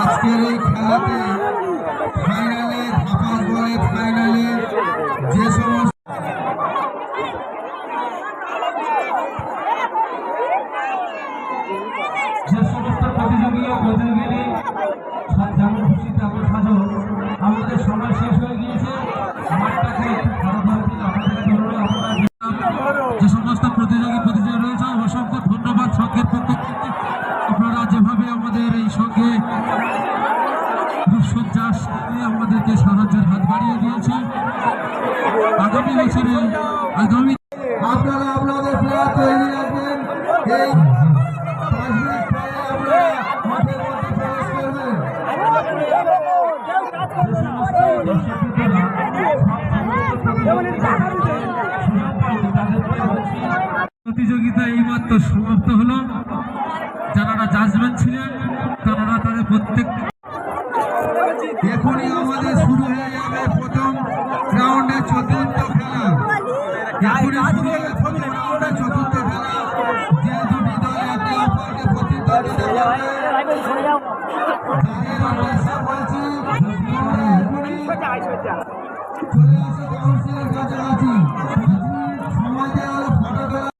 আজকের এই খেলাতে ফাইনালে ধাপাস বলে ফাইনালে যে সমস্ত যে সমস্ত প্রতিযোগী ও আমাদেরকে সাহায্যের হাত বাড়িয়ে দিয়েছে। আগামী বছরে আগামী আপনারা আপনাদের প্লেয়ার তৈরি রাখবেন। এই প্রতিযোগিতা এইমাত্র সমাপ্ত হলো। যারা জাজমেন্ট ছিলেন তারা তাদের প্রত্যেক এখনই আমাদের শুরু হয়ে যাবে প্রথম রাউন্ডের চতুর্থ খেলা। এখনই শুরু হবে প্রথম রাউন্ডের চতুর্থ খেলা। যে দুটি প্রতিদ্বন্দ্বিতা চলে আসো কাউন্সিলের কাছাকাছি।